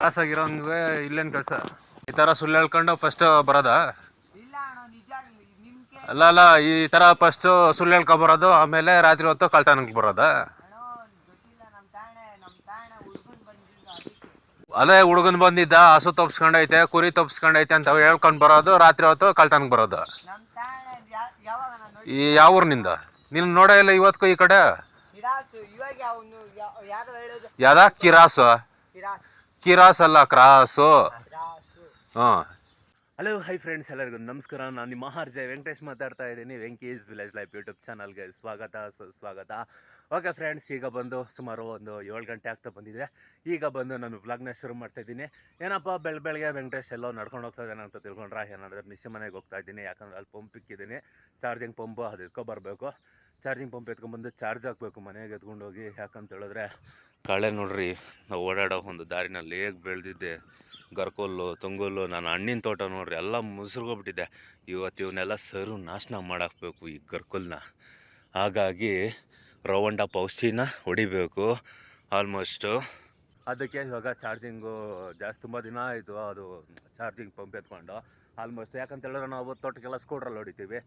Pass ಆಗಿರೋಂಗೆ ಇಲ್ಲೇನು ಕೆಲಸ? ಈ ಥರ ಸುಳ್ಳು ಹೇಳ್ಕೊಂಡು ಫಸ್ಟ್ ಬರೋದಾ? ಅಲ್ಲ ಅಲ್ಲ, ಈ ಥರ ಫಸ್ಟ್ ಸುಳ್ಳು ಹೇಳ್ಕೊ ಬರೋದು ಆಮೇಲೆ ರಾತ್ರಿ ಹೊತ್ತು ಕಳ್ತನಕ್ಕೆ ಬರೋದ? ಅದೇ ಹುಡುಗನ್ ಬಂದಿದ್ದ, ಹಸು ತಪ್ಸ್ಕೊಂಡೈತೆ, ಕುರಿ ತಪ್ಸ್ಕೊಂಡೈತೆ ಅಂತ ಹೇಳ್ಕೊಂಡು ಬರೋದು, ರಾತ್ರಿ ಹೊತ್ತು ಕಳ್ತನಕ್ಕೆ ಬರೋದು. ಈ ಯಾವ ಊರಿನಿಂದ? ನೀನು ನೋಡೇ ಇಲ್ಲ ಇವತ್ತಿಗೂ ಈ ಕಡೆ? ಯಾವ್ದ ಕಿರಾಸು. ಕಿರಾಸ್. ಅಲ್ಲ ಕ್ರಾಸು. ಹಾಂ. ಹಲೋ ಹೈ ಫ್ರೆಂಡ್ಸ್ ಎಲ್ಲರಿಗೂ ನಮಸ್ಕಾರ. ನಾನು ನಿಮ್ಮ ಆರ್ಜೆ ವೆಂಕಟೇಶ್ ಮಾತಾಡ್ತಾ ಇದ್ದೀನಿ ವೆಂಕೀಸ್ ವಿಲೇಜ್ ಲೈಫ್ ಯೂಟ್ಯೂಬ್ ಚಾನಲ್ಗೆ ಸ್ವಾಗತ ಸುಸ್ವಾಗತ ಓಕೆ ಫ್ರೆಂಡ್ಸ್ ಈಗ ಬಂದು ಸುಮಾರು ಒಂದು ಏಳು ಗಂಟೆ ಆಗ್ತಾ ಬಂದಿದೆ. ಈಗ ಬಂದು ನಾನು ವ್ಲಾಗ್ನ ಶುರು ಮಾಡ್ತಾ ಇದ್ದೀನಿ. ಏನಪ್ಪ ಬೆಳ ಬೆಳಗ್ಗೆ ವೆಂಕಟೇಶ್ ಎಲ್ಲೋ ನಡ್ಕೊಂಡು ಹೋಗ್ತಾ ಇದ್ದಾನೆ ಅಂತ ತಿಳ್ಕೊಂಡ್ರೆ? ಏನಾದ್ರೆ ನಿಶೆ ಮನೆಗೆ ಹೋಗ್ತಾ ಇದ್ದೀನಿ ಯಾಕಂದ್ರೆ ಅಲ್ಲಿ ಪಂಪ್ ಇಕ್ಕಿದ್ದೀನಿ. ಚಾರ್ಜಿಂಗ್ ಪಂಪ್ ಅದು ಎತ್ಕೊಬರ್ಬೇಕು. ಚಾರ್ಜಿಂಗ್ ಪಂಪ್ ಎತ್ಕೊಂಡ್ಬಂದು ಚಾರ್ಜ್ ಹಾಕ್ಬೇಕು ಮನೆಗೆ ಎತ್ಕೊಂಡು ಹೋಗಿ ಯಾಕಂತ ಹೇಳಿದ್ರೆ ಕಳೆ ನೋಡ್ರಿ, ನಾವು ಓಡಾಡೋ ಒಂದು ದಾರಿನಲ್ಲಿ ಹೇಗೆ ಬೆಳೆದಿದ್ದೆ. ಗರ್ಕೋಲು ತುಂಗುಲ್ಲು ನಾನು ಹಣ್ಣಿನ ತೋಟ ನೋಡ್ರಿ, ಎಲ್ಲ ಮುಸುರ್ಗೋಗ್ಬಿಟ್ಟಿದ್ದೆ ಇವತ್ತು ಇವನ್ನೆಲ್ಲ ಸರು ನಾಶನ ಮಾಡಾಕ್ಬೇಕು ಈ ಗರ್ಕೋಲ್ನ. ಹಾಗಾಗಿ ರವಂಡ ಔಷಧಿನ ಹೊಡಿಬೇಕು ಆಲ್ಮೋಸ್ಟು ಅದಕ್ಕೆ ಇವಾಗ ಚಾರ್ಜಿಂಗು ಜಾಸ್ತಿ ತುಂಬ ದಿನ ಆಯಿತು, ಅದು ಚಾರ್ಜಿಂಗ್ ಪಂಪ್ ಎತ್ಕೊಂಡು. ಆಲ್ಮೋಸ್ಟ್ ಯಾಕಂತ ಹೇಳಿದ್ರೆ ನಾವು ತೋಟಕ್ಕೆಲ್ಲ ಸ್ಕೂಟ್ರಲ್ಲಿ ಹೊಡಿತೀವಿ.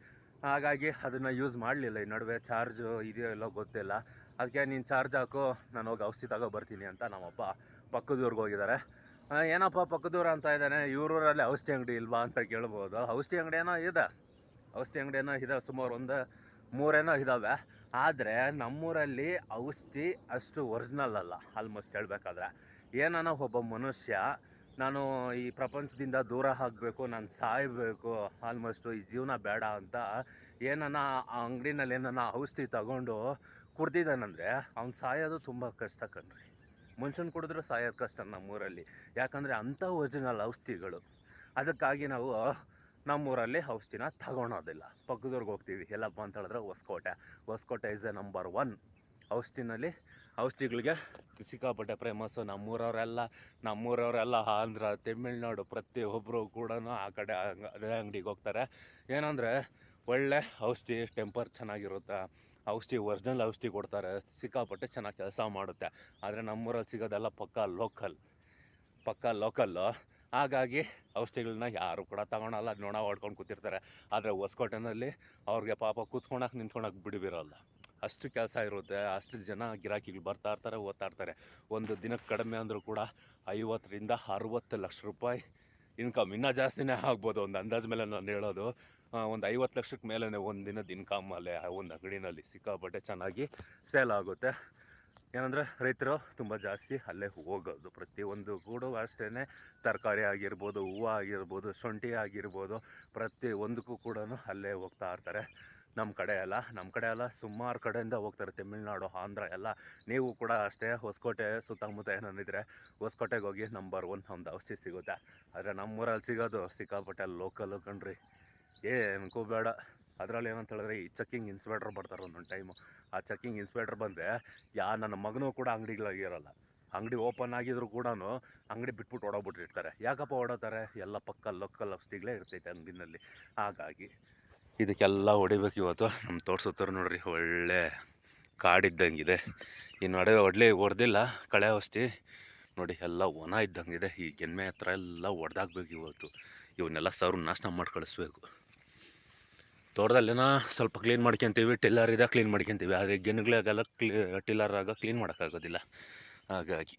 ಹಾಗಾಗಿ ಅದನ್ನು ಯೂಸ್ ಮಾಡಲಿಲ್ಲ, ಈ ನಡುವೆ ಚಾರ್ಜು ಇದೆಯೋ ಇಲ್ಲೋ ಗೊತ್ತಿಲ್ಲ. ಅದಕ್ಕೆ ನೀನು ಚಾರ್ಜ್ ಹಾಕು, ನಾನು ಹೋಗಿ ಔಷಧಿ ತಗೋ ಬರ್ತೀನಿ ಅಂತ ನಮ್ಮಪ್ಪ ಪಕ್ಕದೂರ್ಗೆ ಹೋಗಿದ್ದಾರೆ ಏನಪ್ಪ ಪಕ್ಕದೂರ ಅಂತ ಇದ್ದಾನೆ ಇವರೂರಲ್ಲಿ ಔಷಧಿ ಅಂಗಡಿ ಇಲ್ವಾ ಅಂತ ಕೇಳ್ಬೋದು. ಔಷಧಿ ಅಂಗಡಿ ಏನೋ ಇದೆ. ಔಷಧಿ ಅಂಗಡಿ ಏನೋ ಇದೆ, ಸುಮಾರು ಒಂದು ಮೂರೇನೋ ಇದ್ದಾವೆ ಆದರೆ ನಮ್ಮೂರಲ್ಲಿ ಔಷಧಿ ಅಷ್ಟು ಒರಿಜಿನಲ್ ಅಲ್ಲ ಆಲ್ಮೋಸ್ಟ್ ಹೇಳಬೇಕಾದ್ರೆ. ಏನಾನ ಒಬ್ಬ ಮನುಷ್ಯ, ನಾನು ಈ ಪ್ರಪಂಚದಿಂದ ದೂರ ಆಗಬೇಕು, ನಾನು ಸಾಯಬೇಕು ಆಲ್ಮೋಸ್ಟು ಈ ಜೀವನ ಬೇಡ ಅಂತ ಏನಾನ ಆ ಅಂಗಡಿನಲ್ಲಿ ಏನಾನ ಔಷಧಿ ತಗೊಂಡು ಕುಡ್ದಿದ್ದಾನಂದರೆ ಅವ್ನು ಸಾಯೋದು ತುಂಬ ಕಷ್ಟ ಕಣ್ರಿ. ಮನುಷ್ಯನ ಕುಡಿದ್ರೆ ಸಾಯೋದು ಕಷ್ಟ ನಮ್ಮೂರಲ್ಲಿ. ಯಾಕಂದರೆ ಅಂಥ ಒರಿಜಿನಲ್ ಔಷಧಿಗಳು. ಅದಕ್ಕಾಗಿ ನಾವು ನಮ್ಮೂರಲ್ಲಿ ಔಷಧಿನ ತಗೊಳೋದಿಲ್ಲ. ಪಕ್ಕದವ್ರಿಗೆ ಹೋಗ್ತೀವಿ. ಎಲ್ಲಪ್ಪ ಅಂತ ಹೇಳಿದ್ರೆ Hoskote. Hoskote is a number one ಔಷಧಿನಲ್ಲಿ ಔಷಧಿಗಳಿಗೆ ಸಿಕ್ಕಾಪಟ್ಟೆ ಫೇಮಸ್ಸು ನಮ್ಮೂರವರೆಲ್ಲ ನಮ್ಮೂರವರೆಲ್ಲ ಆಂಧ್ರ, ತಮಿಳ್ನಾಡು ಪ್ರತಿಯೊಬ್ಬರು ಕೂಡ ಆ ಕಡೆ ಅದೇ ಅಂಗಡಿಗೆ ಹೋಗ್ತಾರೆ. ಏನಂದರೆ ಒಳ್ಳೆ ಔಷಧಿ ಟೆಂಪರ್ ಚೆನ್ನಾಗಿರುತ್ತೆ. ಔಷಧಿ ಒರಿಜಿನಲ್ ಔಷಧಿ ಕೊಡ್ತಾರೆ. ಸಿಕ್ಕಾಪಟ್ಟೆ ಚೆನ್ನಾಗಿ ಕೆಲಸ ಮಾಡುತ್ತೆ. ಆದರೆ ನಮ್ಮೂರಲ್ಲಿ ಸಿಗೋದೆಲ್ಲ ಪಕ್ಕ ಲೋಕಲ್ ಪಕ್ಕ ಲೋಕಲ್ಲು ಹಾಗಾಗಿ ಔಷಧಿಗಳನ್ನ ಯಾರು ಕೂಡ ತಗೊಳಲ್ಲ. ನೋಣ ಹೊಡ್ಕೊಂಡು ಕೂತಿರ್ತಾರೆ. ಆದರೆ ಹೊಸಕೋಟೆನಲ್ಲಿ ಅವ್ರಿಗೆ ಪಾಪ ಕೂತ್ಕೊಳಕ್ಕೆ ನಿಂತ್ಕೊಳಕ್ಕೆ ಬಿಡುವಿರಲ್ಲ. ಅಷ್ಟು ಕೆಲಸ ಇರುತ್ತೆ. ಅಷ್ಟು ಜನ ಗಿರಾಕಿಗಳು ಬರ್ತಾ ಇರ್ತಾರೆ, ಓದ್ತಾ ಇರ್ತಾರೆ. ಒಂದು ದಿನಕ್ಕೆ ಕಡಿಮೆ ಅಂದರೂ ಕೂಡ ಐವತ್ತರಿಂದ ಅರುವತ್ತು ಲಕ್ಷ ರೂಪಾಯಿ ಇನ್ಕಮ್ ಇನ್ನೂ ಜಾಸ್ತಿನೇ ಆಗ್ಬೋದು. ಒಂದು ಅಂದಾಜು ಮೇಲೆ ನಾನು ಹೇಳೋದು. ಒಂದು ಐವತ್ತು ಲಕ್ಷಕ್ಕೆ ಮೇಲೆ ಒಂದು ದಿನದ ಇನ್ಕಮ್ ಅಲ್ಲೇ, ಆ, ಒಂದು ಅಂಗಡಿನಲ್ಲಿ ಸಿಕ್ಕಾಪಟ್ಟೆ ಚೆನ್ನಾಗಿ ಸೇಲ್ ಆಗುತ್ತೆ. ಏನಂದರೆ, ರೈತರು ತುಂಬ ಜಾಸ್ತಿ ಅಲ್ಲೇ ಹೋಗೋದು. ಪ್ರತಿಯೊಂದು ಕೂಡ ಅಷ್ಟೇ ತರಕಾರಿ ಆಗಿರ್ಬೋದು, ಹೂವು ಆಗಿರ್ಬೋದು, ಶುಂಠಿ ಆಗಿರ್ಬೋದು ಪ್ರತಿ ಒಂದಕ್ಕೂ ಕೂಡ ಅಲ್ಲೇ ಹೋಗ್ತಾ ಇರ್ತಾರೆ. ನಮ್ಮ ಕಡೆ ಎಲ್ಲ ನಮ್ಮ ಕಡೆ ಎಲ್ಲ ಸುಮಾರು ಕಡೆಯಿಂದ ಹೋಗ್ತಾರೆ ತಮಿಳ್ನಾಡು, ಆಂಧ್ರ ಎಲ್ಲ. ನೀವು ಕೂಡ ಅಷ್ಟೇ ಹೊಸಕೋಟೆ ಸುತ್ತಮುತ್ತ ಏನಿದ್ರೆ ಹೊಸಕೋಟೆಗೆ ಹೋಗಿ ನಂಬರ್ ಒನ್ ಒಂದು ಔಷಧಿ ಸಿಗುತ್ತೆ. ಆದರೆ ನಮ್ಮೂರಲ್ಲಿ ಸಿಗೋದು ಸಿಕ್ಕಾಪಟ್ಟೆ ಲೋಕಲ್ ಕಣ್ರಿ. ಏನಕ್ಕೂ ಬೇಡ ಅದರಲ್ಲಿ ಏನಂತ ಹೇಳಿದ್ರೆ ಈ ಚೆಕ್ಕಿಂಗ್ ಇನ್ಸ್ಪೆಕ್ಟರ್ ಬರ್ತಾರೆ ಒಂದೊಂದು ಟೈಮು ಆ ಚೆಕ್ಕಿಂಗ್ ಇನ್ಸ್ಪೆಕ್ಟರ್ ಬಂದರೆ, ಯಾ, ನನ್ನ ಮಗನೂ ಕೂಡ ಅಂಗಡಿಗಳಾಗಿರಲ್ಲ. ಅಂಗಡಿ ಓಪನ್ ಆಗಿದ್ರು ಕೂಡ ಅಂಗಡಿ ಬಿಟ್ಬಿಟ್ಟು ಓಡೋಗ್ಬಿಟ್ಟಿರ್ತಾರೆ. ಯಾಕಪ್ಪ ಓಡೋತಾರೆ ಎಲ್ಲ ಪಕ್ಕ ಲೊಕ್ಕಲ್ ಔಷಧಿಗಳೇ ಇರ್ತೈತೆ ಅಂಗಡಿನಲ್ಲಿ. ಹಾಗಾಗಿ ಇದಕ್ಕೆಲ್ಲ ಹೊಡಿಬೇಕು ಇವತ್ತು. ನಮ್ಮ ತೋರ್ಸುತ್ತಾರೆ ನೋಡ್ರಿ, ಒಳ್ಳೆ ಕಾಡಿದ್ದಂಗಿದೆ. ಈ ನಡುವೆ ಹೊಡ್ಲಿ ಹೊಡೆದಿಲ್ಲ ಕಳೆ ಔಷಧಿ. ನೋಡಿ, ಎಲ್ಲ ಒಣ ಇದ್ದಂಗಿದೆ. ಈ ಗೆನ್ಮೆ ಹತ್ರ ಎಲ್ಲ ಹೊಡೆದಾಕ್ಬೇಕು ಇವತ್ತು. ಇವನ್ನೆಲ್ಲ ಸರ್ವ್ ನಾಶನ ಮಾಡಿ ಕಳಿಸ್ಬೇಕು ತೋಟದಲ್ಲೇನೋ ಸ್ವಲ್ಪ ಕ್ಲೀನ್ ಮಾಡ್ಕೊತೀವಿ ಟಿಲ್ಲರ್ ಇದೆ ಕ್ಲೀನ್ ಮಾಡ್ಕೊತೀವಿ. ಆದರೆ ಗಿನ್ಗಳಾಗೆಲ್ಲ ಕ್ಲೀ ಟಿಲ್ಲರಾಗ ಕ್ಲೀನ್ ಮಾಡೋಕ್ಕಾಗೋದಿಲ್ಲ. ಹಾಗಾಗಿ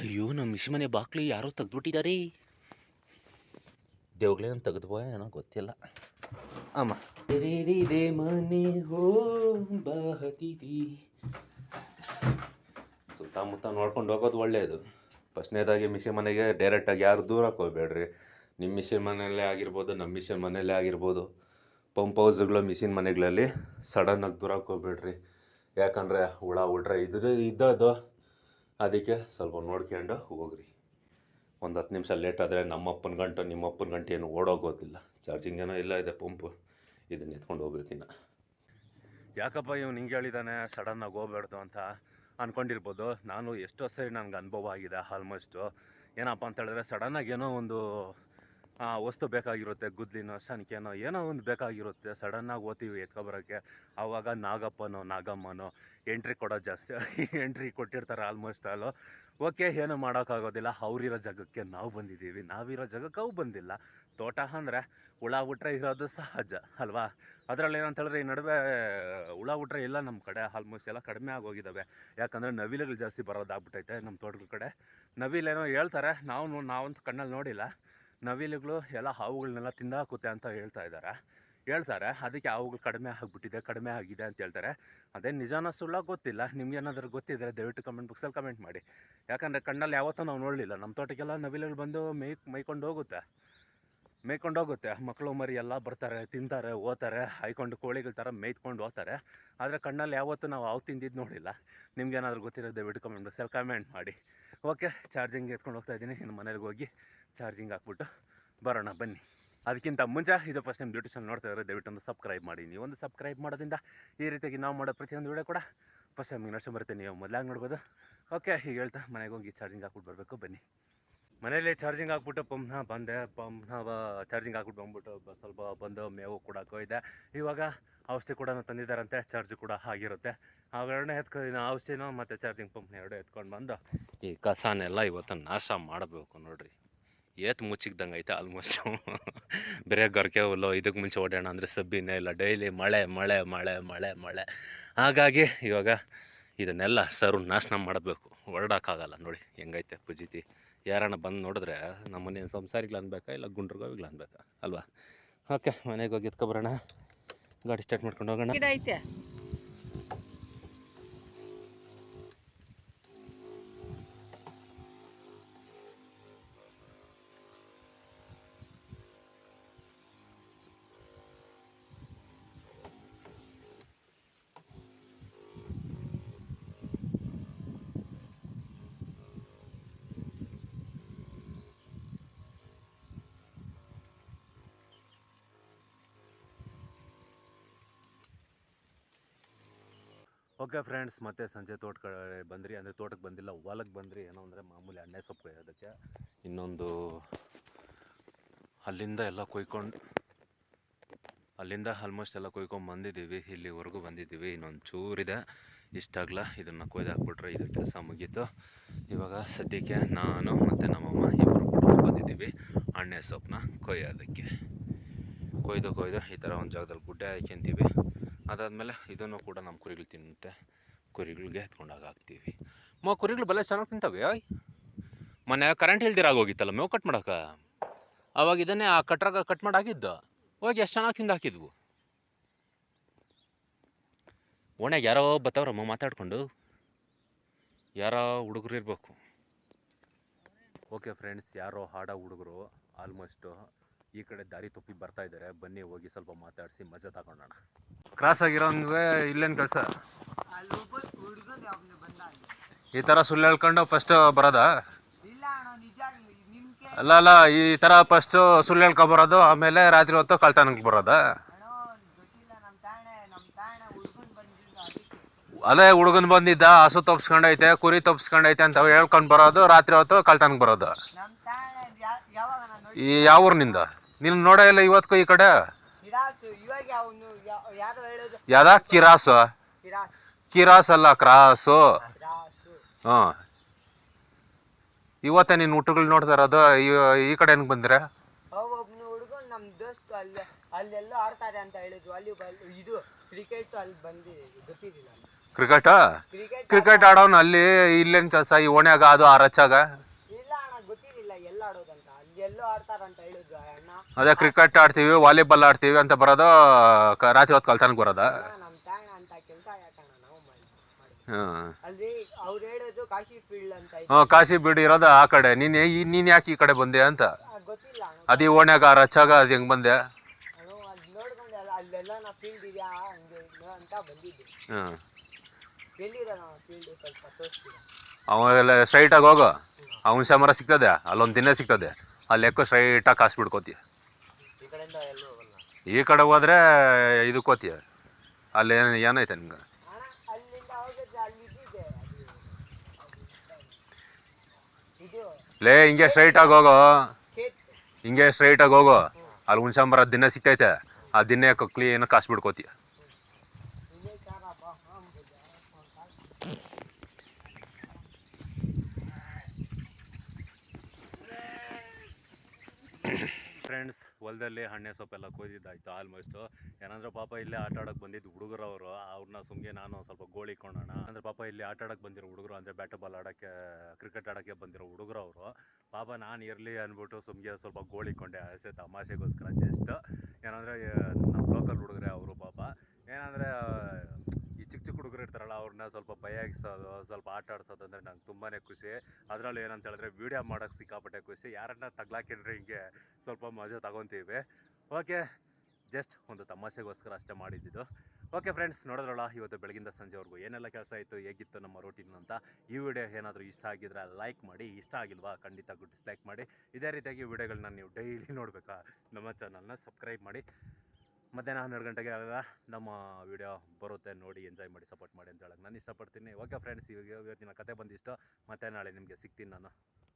ಅಯ್ಯೋ ನಮ್ಮ ಮಿಷಿ ಮನೆ ಬಾಕ್ಲಿ ಯಾರೋ ತೆಗ್ದುಬಿಟ್ಟಿದ್ದಾರೆ ದೇವ್ಗಳೇನು ತೆಗೆದ್ಬೋ ಏನೋ ಗೊತ್ತಿಲ್ಲ. ಅಮ್ಮ. ಮನೆ ಹೋ ಸುತ್ತಮುತ್ತ ನೋಡ್ಕೊಂಡು ಹೋಗೋದು ಒಳ್ಳೆಯದು ಫಸ್ಟ್ನೇದಾಗಿ ಮಿಷಿ ಮನೆಗೆ ಡೈರೆಕ್ಟಾಗಿ ಯಾರು ದೂರಕ್ಕೆ ಹೋಗ್ಬೇಡ್ರಿ. ನಿಮ್ಮ ಮಿಷಿನ್ ಮನೆಯಲ್ಲೇ ಆಗಿರ್ಬೋದು, ನಮ್ಮ ಮಿಷಿನ್ ಮನೆಯಲ್ಲೇ ಆಗಿರ್ಬೋದು, ಪಂಪ್ ಹೌಸ್ಗಳು, ಮಿಷಿನ್ ಮನೆಗಳಲ್ಲಿ ಸಡನ್ನಾಗಿ ದೂರಕ್ಕೆ ಹೋಗ್ಬೇಡ್ರಿ. ಯಾಕಂದರೆ ಹುಳ ಹುಡ್ರೆ ಇದ್ರೆ ಇದ್ದದು ಅದಕ್ಕೆ ಸ್ವಲ್ಪ ನೋಡ್ಕೊಂಡು ಹೋಗ್ರಿ. ಒಂದು ಹತ್ತು ನಿಮಿಷ ಲೇಟ್ ಆದರೆ ನಮ್ಮಪ್ಪನ ಗಂಟು ನಿಮ್ಮ ಅಪ್ಪನ ಗಂಟು ಏನು ಓಡೋಗೋದಿಲ್ಲ. ಚಾರ್ಜಿಂಗ್ ಏನೋ ಇಲ್ಲ, ಇದೆ ಪಂಪು. ಇದನ್ನ ಎತ್ಕೊಂಡು ಹೋಗ್ಬೇಕಿನ್ನ ಯಾಕಪ್ಪ ಇವ್ನು ಹಿಂಗೆ ಹೇಳಿದ್ದಾನೆ ಸಡನ್ನಾಗಿ ಹೋಗ್ಬಾರ್ದು ಅಂತ ಅಂದ್ಕೊಂಡಿರ್ಬೋದು ನಾನು ಎಷ್ಟೋ ಸರಿ ನನಗೆ ಅನುಭವ ಆಗಿದೆ ಆಲ್ಮೋಸ್ಟು ಏನಪ್ಪ ಅಂತ ಹೇಳಿದ್ರೆ ಸಡನ್ನಾಗಿ ಏನೋ ಒಂದು ವಸ್ತು ಬೇಕಾಗಿರುತ್ತೆ, ಗುದ್ಲಿನೋ, ಶನಿಕೆನೋ, ಏನೋ ಒಂದು ಬೇಕಾಗಿರುತ್ತೆ. ಸಡನ್ನಾಗಿ ಓದ್ತೀವಿ ಎತ್ಕೊಬರೋಕ್ಕೆ. ಆವಾಗ ನಾಗಪ್ಪನೋ, ನಾಗಮ್ಮನೋ ಎಂಟ್ರಿ ಕೊಡೋ ಜಾಸ್ತಿ ಎಂಟ್ರಿ ಕೊಟ್ಟಿರ್ತಾರೆ ಆಲ್ಮೋಸ್ಟ್ ಆಲು ಓಕೆ ಏನು ಮಾಡೋಕ್ಕಾಗೋದಿಲ್ಲ. ಅವ್ರಿರೋ ಜಾಗಕ್ಕೆ ನಾವು ಬಂದಿದ್ದೀವಿ. ನಾವಿರೋ ಜಾಗಕ್ಕೆ ಅವು ಬಂದಿಲ್ಲ. ತೋಟ ಅಂದರೆ ಹುಳ ಬಿಟ್ರೆ ಇರೋದು ಸಹಜ, ಅಲ್ವಾ? ಅದರಲ್ಲಿ ಏನಂತ ಹೇಳಿದ್ರೆ ಈ ನಡುವೆ ಹುಳ ಬಿಟ್ರೆ ಇಲ್ಲ ನಮ್ಮ ಕಡೆ. ಆಲ್ಮೋಸ್ಟ್ ಎಲ್ಲ ಕಡಿಮೆ ಆಗೋಗಿದ್ದಾವೆ ಯಾಕಂದರೆ ನವಿಲುಗಳು ಜಾಸ್ತಿ ಬರೋದಾಗ್ಬಿಟ್ಟೈತೆ ನಮ್ಮ ತೋಟಗಳ ಕಡೆ. ನವಿಲೇನೋ ಹೇಳ್ತಾರೆ. ನಾವು ನಾವಂತೂ ಕಣ್ಣಲ್ಲಿ ನೋಡಿಲ್ಲ. ನವಿಲುಗಳು ಎಲ್ಲ ಹಾವುಗಳನ್ನೆಲ್ಲ ತಿಂದಾಕುತ್ತೆ ಅಂತ ಹೇಳ್ತಾ ಇದ್ದಾರೆ. ಹೇಳ್ತಾರೆ, ಅದಕ್ಕೆ ಹಾವುಗಳು ಕಡಿಮೆ ಆಗಿಬಿಟ್ಟಿದೆ, ಕಡಿಮೆ ಆಗಿದೆ ಅಂತ ಹೇಳ್ತಾರೆ. ಅದೇ ನಿಜಾನ ಸುಳ್ಳ ಗೊತ್ತಿಲ್ಲ. ನಿಮ್ಗೆ ಗೊತ್ತಿದ್ದರೆ ದಯವಿಟ್ಟು ಕಮೆಂಟ್ ಬಾಕ್ಸಲ್ಲಿ ಕಮೆಂಟ್ ಮಾಡಿ. ಯಾಕಂದರೆ ಕಣ್ಣಲ್ಲಿ ಯಾವತ್ತೂ ನಾವು ನೋಡಲಿಲ್ಲ. ನಮ್ಮ ತೋಟಕ್ಕೆಲ್ಲ ನವಿಲುಗಳು ಬಂದು ಮೇಯ್ ಮೈಕೊಂಡು ಹೋಗುತ್ತೆ. ಮೇಯ್ಕೊಂಡು ಹೋಗುತ್ತೆ. ಮಕ್ಕಳು ಮರಿ ಎಲ್ಲ ಬರ್ತಾರೆ, ತಿಂತಾರೆ, ಓದ್ತಾರೆ, ಹಾಯ್ಕೊಂಡು ಕೋಳಿಗಳ ಥರ ಮೇಯ್ಕೊಂಡು ಹೋಗ್ತಾರೆ. ಆದರೆ ಕಣ್ಣಲ್ಲಿ ಯಾವತ್ತೂ ನಾವು ಹಾವು ತಿಂದಿದ್ದು ನೋಡಿಲ್ಲ. ನಿಮ್ಗೆ ಏನಾದರೂ ಗೊತ್ತಿರೋ ದಯವಿಟ್ಟು ಕಮೆಂಟ್ ಬಾಕ್ಸಲ್ಲಿ ಕಮೆಂಟ್ ಮಾಡಿ. ಓಕೆ ಚಾರ್ಜಿಂಗ್ ಎತ್ಕೊಂಡು ಹೋಗ್ತಾ ಇದ್ದೀನಿ. ಇನ್ನು ಮನೇಲಿ ಹೋಗಿ ಚಾರ್ಜಿಂಗ್ ಹಾಕ್ಬಿಟ್ಟು ಬರೋಣ, ಬನ್ನಿ. ಅದಕ್ಕಿಂತ ಮುಂಚೆ ಇದು ಫಸ್ಟ್ ಟೈಮ್ ಬ್ಯೂಟಿ ಚಾನಲ್ ನೋಡ್ತಾ ಇದ್ರೆ ದಯವಿಟ್ಟು ಒಂದು ಸಬ್ಸ್ಕ್ರೈಬ್ ಮಾಡಿ. ನೀವು ಒಂದು ಸಬ್ಸ್ಕ್ರೈಬ್ ಮಾಡೋದ್ರಿಂದ ಈ ರೀತಿಯಾಗಿ ನಾವು ಮಾಡೋ ಪ್ರತಿಯೊಂದು ವಿಡಿಯೋ ಕೂಡ ಫಸ್ಟ್ ಟೈಮ್ ನಡ್ಸೋ ಬರುತ್ತೆ. ನೀವು ಮೊದಲಾಗಿ ನೋಡ್ಬೋದು. ಓಕೆ ಹೀಗೆ ಹೇಳ್ತಾ ಮನೆಗೆ ಹೋಗಿ ಚಾರ್ಜಿಂಗ್ ಹಾಕ್ಬಿಟ್ಟು ಬರಬೇಕು, ಬನ್ನಿ. ಮನೇಲಿ ಚಾರ್ಜಿಂಗ್ ಹಾಕ್ಬಿಟ್ಟು ಪಂಪ್ನ ಬಂದೆ. ಪಂಪ್ನ ಚಾರ್ಜಿಂಗ್ ಹಾಕ್ಬಿಟ್ಟು ಬಂದ್ಬಿಟ್ಟು ಸ್ವಲ್ಪ ಬಂದು ಮೇವು ಕೂಡ ಕೊಯ್ದೆ. ಇವಾಗ ಔಷಧಿ ಕೂಡ ತಂದಿದ್ದಾರಂತೆ. ಚಾರ್ಜ್ ಕೂಡ ಆಗಿರುತ್ತೆ. ಎರಡನೇ ಎತ್ಕೊಂಡು ಔಷಧಿನೂ ಮತ್ತು ಚಾರ್ಜಿಂಗ್ ಪಂಪ್ನ ಎರಡೂ ಎತ್ಕೊಂಡು ಬಂದು ಈ ಕಸನೆಲ್ಲ ಇವತ್ತು ನಾಶ ಮಾಡಬೇಕು ನೋಡ್ರಿ. ಏತ್ ಮುಚ್ಚಿಕ್ದಂಗೆ ಐತೆ ಆಲ್ಮೋಸ್ಟ್ ಬೇರೆ ಗರ್ಕೆ ಹುಲ್ಲು ಇದಕ್ಕೆ ಮುಂಚೆ ಓಡೋಣ ಅಂದರೆ ಸಬ್ಬಿನೇ ಇಲ್ಲ. ಡೈಲಿ ಮಳೆ ಮಳೆ ಮಳೆ ಮಳೆ ಮಳೆ. ಹಾಗಾಗಿ ಇವಾಗ ಇದನ್ನೆಲ್ಲ ಸರು ನಾಶನ ಮಾಡಬೇಕು. ಹೊರಡೋಕ್ಕಾಗಲ್ಲ ನೋಡಿ, ಹೆಂಗೈತೆ ಪುಜಿತಿ. ಯಾರನ್ನ ಬಂದು ನೋಡಿದ್ರೆ ನಮ್ಮ ಮನೆಯ ಸಂಸಾರಿಗಳು ಅನ್ಬೇಕಾ, ಇಲ್ಲ ಗುಂಡ್ರಿಗೋವಿಗಳು ಅನ್ಬೇಕಾ? ಅಲ್ವಾ? ಓಕೆ ಮನೆಗೆ ಹೋಗಿ ಎತ್ಕೊಬರೋಣ. ಗಾಡಿ ಸ್ಟಾರ್ಟ್ ಮಾಡ್ಕೊಂಡು ಹೋಗೋಣ. ಓಕೆ ಫ್ರೆಂಡ್ಸ್, ಮತ್ತೆ ಸಂಜೆ ತೋಟ ಕಡೆ ಬಂದ್ರಿ, ಅಂದರೆ ತೋಟಕ್ಕೆ ಬಂದಿಲ್ಲ, ಹೊಲಕ್ಕೆ ಬಂದ್ರಿ, ಏನೋ ಅಂದರೆ ಮಾಮೂಲಿ ಎಣ್ಣೆ ಸೊಪ್ಪು ಕೊಯ್ಯೋದಕ್ಕೆ ಇನ್ನೊಂದು ಅಲ್ಲಿಂದ ಎಲ್ಲ ಕೊಯ್ಕೊಂಡು, ಅಲ್ಲಿಂದ ಆಲ್ಮೋಸ್ಟ್ ಎಲ್ಲ ಕೊಯ್ಕೊಂಡು ಬಂದಿದ್ದೀವಿ, ಇಲ್ಲಿವರೆಗೂ ಬಂದಿದ್ದೀವಿ ಇನ್ನೊಂದು ಚೂರಿದೆ ಇಷ್ಟಾಗಲ ಇದನ್ನು ಕೊಯ್ದು ಹಾಕ್ಬಿಟ್ರೆ ಇದು ಕೆಲಸ ಮುಗೀತು. ಇವಾಗ ಸದ್ಯಕ್ಕೆ ನಾನು ಮತ್ತು ನಮ್ಮಮ್ಮ ಇಬ್ಬರು ಬಂದಿದ್ದೀವಿ ಅಣ್ಣೆ ಸೊಪ್ಪನ್ನ ಕೊಯ್ಯೋದಕ್ಕೆ. ಕೊಯ್ದು ಕೊಯ್ದು ಈ ಥರ ಒಂದು ಜಾಗದಲ್ಲಿ ಗುಡ್ಡೆ ಹಾಕ್ಯಂತೀವಿ. ಅದಾದಮೇಲೆ ಇದನ್ನು ಕೂಡ ನಮ್ಮ ಕುರಿಗಳು ತಿನ್ನುತ್ತೆ. ಕುರಿಗಳಿಗೆ ಎತ್ಕೊಂಡಾಗ ಹಾಕ್ತೀವಿ. ಮ, ಕುರಿಗಳು ಬಲೆ ಚೆನ್ನಾಗಿ ತಿಂತವೆ. ಮೊನ್ನೆ ಕರೆಂಟ್ ಇಲ್ದಿರಾಗ ಹೋಗಿತ್ತಲ್ಲ ಮೇವು ಕಟ್ ಮಾಡೋಕೆ? ಅವಾಗ ಇದನ್ನೇ ಆ ಕಟ್ರಾಗ ಕಟ್ ಮಾಡಿ ಹಾಕಿದ್ದು. ಹೋಗಿ ಎಷ್ಟು ಚೆನ್ನಾಗಿ ತಿಂದು ಹಾಕಿದ್ವು? ಓಣ್ಯಾಗ ಯಾರೋ ಬತ್ತವ್ರಮ್ಮ ಮಾತಾಡ್ಕೊಂಡು, ಯಾರೋ ಹುಡುಗರು ಇರಬೇಕು. ಓಕೆ ಫ್ರೆಂಡ್ಸ್ ಯಾರೋ ಹಾಡ ಹುಡುಗರು ಆಲ್ಮೋಸ್ಟು ಈ ಕಡೆ ದಾರಿ ತಪ್ಪಿ ಬರ್ತಾ ಇದ್ದಾರೆ ಬನ್ನಿ, ಹೋಗಿ ಸ್ವಲ್ಪ ಮಾತಾಡಿಸಿ, ಮಜಾ ತಗೊಂಡೋಣ. ಕ್ರಾಸ್ ಆಗಿರೋಂಗೆ ಇಲ್ಲೇನು ಕೆಲಸ? ಈ ಥರ ಸುಳ್ಳು ಹೇಳ್ಕೊಂಡು ಫಸ್ಟ್ ಬರೋದಾ? ಅಲ್ಲ ಅಲ್ಲ, ಈ ಥರ ಫಸ್ಟು ಸುಳ್ಳು ಹೇಳ್ಕೊಬರೋದು ಆಮೇಲೆ ರಾತ್ರಿ ಹೊತ್ತು ಕಳ್ತನಕ್ಕೆ ಬರೋದಾ? ಅದೇ ಹುಡುಗನ್ ಬಂದಿದ್ದ, ಹಸು ತಪ್ಸ್ಕೊಂಡೈತೆ, ಕುರಿ ತಪ್ಸ್ಕೊಂಡೈತೆ ಅಂತ ಹೇಳ್ಕೊಂಡು ಬರೋದು, ರಾತ್ರಿ ಹೊತ್ತು ಕಳ್ತನಕ್ಕೆ ಬರೋದು. ಈ ಯಾವ ಊರಿನಿಂದ? ನೀನು ನೋಡೋ ಇಲ್ಲ ಇವತ್ತಿಗೂ ಈ ಕಡೆ. ಯಾದ ಕಿರಾಸು. ಕಿರಾಸ್. ಅಲ್ಲ ಕ್ರಾಸು. ಹಾ ಇವತ್ತ ಇವತ್ತೇ ನೀನು ಊಟಗಳು ನೋಡ್ತಾ ಇರೋದು ಈ- ಕಡೆ ಹೆಂಗೆ ಬಂದ್ರೆ ಅವ ಒಬ್ನು ನಮ್ಮ ದೋಸ್ತು ಅಲ್ಲಿ ಅಲ್ಲೆಲ್ಲೋ ಆಡ್ತಾರೆ ಅಂತ ಹೇಳಿದ್ವು ಅಲ್ಲಿ ಇದು ಕ್ರಿಕೆಟ್ ಅಲ್ಲಿ ಬಂದಿದೆ ಕ್ರಿಕೆಟಾ ಕ್ರಿಕೆಟ್ ಆಡೋನು ಅಲ್ಲಿ ಇಲ್ಲೇನು ಕೆಲಸ? ಈ ಓಣ್ಯಾಗ ಅದು ಆ ರಚ್ಚಾಗ? ಇಲ್ಲ ಅಣ್ಣ ಗೊತ್ತಿರಲಿಲ್ಲ ಎಲ್ಲ ಆಡೋದಂತ. ಅಲ್ಲಿ ಎಲ್ಲೋ ಆಡ್ತಾರಂತ ಅಣ್ಣ ಅದೇ ಕ್ರಿಕೆಟ್ ಆಡ್ತೀವಿ ವಾಲಿಬಾಲ್ ಆಡ್ತೀವಿ ಅಂತ ಬರೋದು ಕ- ರಾತ್ರಿ ಹೊತ್ತು ಕಲ್ತಾನಕ್ಕೆ ಬರೋದ? ನಮ್ ತಾಣ ಅಂತ ಕೆಲಸ ಯಾಕಣ್ಣ ನಾವು ಮಾಡಿ ಮಾಡಿದ್ವಿ. ಹಾಂ ಅಲ್ಲಿ ಅವ್ರು ಹೇಳೋದು ಕಾಶಿ ಫೀಲ್ಡ್ ಅಂತ ಇದೆ ಹಾಂ ಕಾಶಿ ಬೀಡು ಇರೋದು ಆ ಕಡೆ. ನೀನು ನೀನು ಯಾಕೆ ಈ ಕಡೆ ಬಂದೆ ಅಂತ? ಆ, ಗೊತ್ತಿಲ್ಲ ಅಣ್ಣ ಅದು ಈ ಓಣ್ಯಾಗ ಆ ರಚ್ಚಾಗ ಅದು ಹೆಂಗೆ ಬಂದೆ? ನಾನು ಅಲ್ಲಿ ನೋಡ್ಕೊಂಡು ಅಲ್ಲ ಅಲ್ಲೆಲ್ಲ ನಾ ಫೀಲ್ಡ್ ಇದೆಯಾ ಹಂಗೆ ಹಿಂಗೆ ಅಂತ ಬಂದಿದ್ದೆ. ಹಾಂ. ಎಲ್ಲಿದೆ ನಾವು ಫೀಲ್ಡ್ ಸ್ವಲ್ಪ ತೋರಿಸ್ತೀರಾ? ಅವೆಲ್ಲ ಸ್ಟ್ರೈಟಾಗಿ ಹೋಗು. ಅವನ ಸಮರ ಸಿಗ್ತದೆ ಅಲ್ಲೊಂದು ದಿನ ಸಿಗ್ತದೆ. ಅಲ್ಲಿ ಎಕ್ಕೋ ಸ್ಟ್ರೈಟಾಗಿ ಕಾಸು ಬಿಡ್ಕೋತೀಯ ಈ ಕಡೆ ಹೋದ್ರೆ ಇದು ಕೋತಿಯ ಅಲ್ಲಿ ಏನು ಏನೈತೆ ನಿಮ್ಗೆ? ಲೇ ಹಿಂಗೆ ಸ್ಟ್ರೈಟಾಗಿ ಹೋಗೋ. ಹಿಂಗೆ ಸ್ಟ್ರೈಟಾಗಿ ಹೋಗೋ. ಅಲ್ಲಿ ಹುಣ್ಸಂಬರ ದಿನ ಸಿಕ್ತೈತೆ ಆ ದಿನ ಕ್ಲೀನ್ ಕಾಸು ಬಿಡ್ಕೋತೀಯ ಇದೇ ಕಾರ ಬಾ ಅಂಬುದು ಫ್ರೆಂಡ್ಸ್ ಹೊಲದಲ್ಲಿ ಹಣ್ಣೆ ಸೊಪ್ಪೆಲ್ಲ ಕೊಯ್ದಿದ್ದಾಯ್ತು ಆಲ್ಮೋಸ್ಟು ಏನಂದ್ರೆ ಪಾಪ ಇಲ್ಲೇ ಆಟ ಆಡೋಕೆ ಬಂದಿದ್ದು ಹುಡುಗರು ಅವರು. ಅವ್ರನ್ನ ಸುಮ್ಗೆ ನಾನು ಸ್ವಲ್ಪ ಗೋಳಿ ಕೊಳ್ಳೋಣ ಅಂದ್ರೆ ಪಾಪ ಇಲ್ಲಿ ಆಟ ಆಡೋಕೆ ಬಂದಿರೋ ಹುಡುಗರು, ಅಂದರೆ ಬ್ಯಾಟ್ ಬಾಲ್ ಆಡೋಕ್ಕೆ ಕ್ರಿಕೆಟ್ ಆಡೋಕ್ಕೆ ಬಂದಿರೋ ಹುಡುಗರು ಅವರು. ಪಾಪ ನಾನು ಇರಲಿ ಅಂದ್ಬಿಟ್ಟು ಸುಮ್ಗೆ ಸ್ವಲ್ಪ ಗೋಳಿಕೊಂಡೆ ಅಷ್ಟೇ ತಮಾಷೆಗೋಸ್ಕರ ಜಸ್ಟ್ ಏನಂದರೆ ನಮ್ಮ ಲೋಕಲ್ ಹುಡುಗರೇ ಅವರು ಪಾಪ. ಏನಂದರೆ ಈ ಚಿಕ್ಕ ಚಿಕ್ಕ ಹುಡುಗರು ಇರ್ತಾರಲ್ಲ ಅವ್ರನ್ನ ಸ್ವಲ್ಪ ಬಯಗಿಸೋದು ಸ್ವಲ್ಪ ಆಟ ಆಡ್ಸೋದು ಅಂದರೆ ನಂಗೆ ತುಂಬಾ ಖುಷಿ. ಅದರಲ್ಲಿ ಏನಂತ ಹೇಳಿದ್ರೆ ವೀಡಿಯೋ ಮಾಡೋಕ್ಕೆ ಸಿಕ್ಕಾಪಟ್ಟೆ ಖುಷಿ. ಯಾರನ್ನ ತಗ್ಲಾಕಿದ್ರೆ ಹಿಂಗೆ ಸ್ವಲ್ಪ ಮಜಾ ತಗೊತೀವಿ. ಓಕೆ ಜಸ್ಟ್ ಒಂದು ತಮಾಷೆಗೋಸ್ಕರ ಅಷ್ಟೇ ಮಾಡಿದ್ದು. ಓಕೆ ಫ್ರೆಂಡ್ಸ್ ನೋಡಿದ್ರಲ್ಲ, ಇವತ್ತು ಬೆಳಗಿಂದ ಸಂಜೆವರೆಗೂ ಏನೆಲ್ಲ ಕೆಲಸ ಆಯಿತು ಹೇಗಿತ್ತು ನಮ್ಮ ರೂಟೀನ್ ಅಂತ. ಈ ವಿಡಿಯೋ ಏನಾದರೂ ಇಷ್ಟ ಆಗಿದ್ರೆ ಲೈಕ್ ಮಾಡಿ, ಇಷ್ಟ ಆಗಿಲ್ವಾ ಖಂಡಿತ ಡಿಸ್ಲೈಕ್ ಮಾಡಿ. ಇದೇ ರೀತಿಯಾಗಿ ವಿಡಿಯೋಗಳನ್ನ ನೀವು ಡೈಲಿ ನೋಡಬೇಕಾ, ನಮ್ಮ ಚಾನಲ್ನ ಸಬ್ಸ್ಕ್ರೈಬ್ ಮಾಡಿ. ಮಧ್ಯಾಹ್ನ ಹನ್ನೆರಡು ಗಂಟೆಗೆ ಆಗಲ್ಲ. ನಮ್ಮ ವಿಡಿಯೋ ಬರುತ್ತೆ ನೋಡಿ ಎಂಜಾಯ್ ಮಾಡಿ ಸಪೋರ್ಟ್ ಮಾಡಿ ಅಂತ ಹೇಳಕ್ಕೆ ನಾನು ಇಷ್ಟಪಡ್ತೀನಿ. ಓಕೆ ಫ್ರೆಂಡ್ಸ್ ಇವಾಗ ಇವತ್ತಿನ ಕತೆ ಬಂದಿಷ್ಟು. ಮತ್ತೆ ನಾಳೆ ನಿಮಗೆ ಸಿಗ್ತೀನಿ ನಾನು.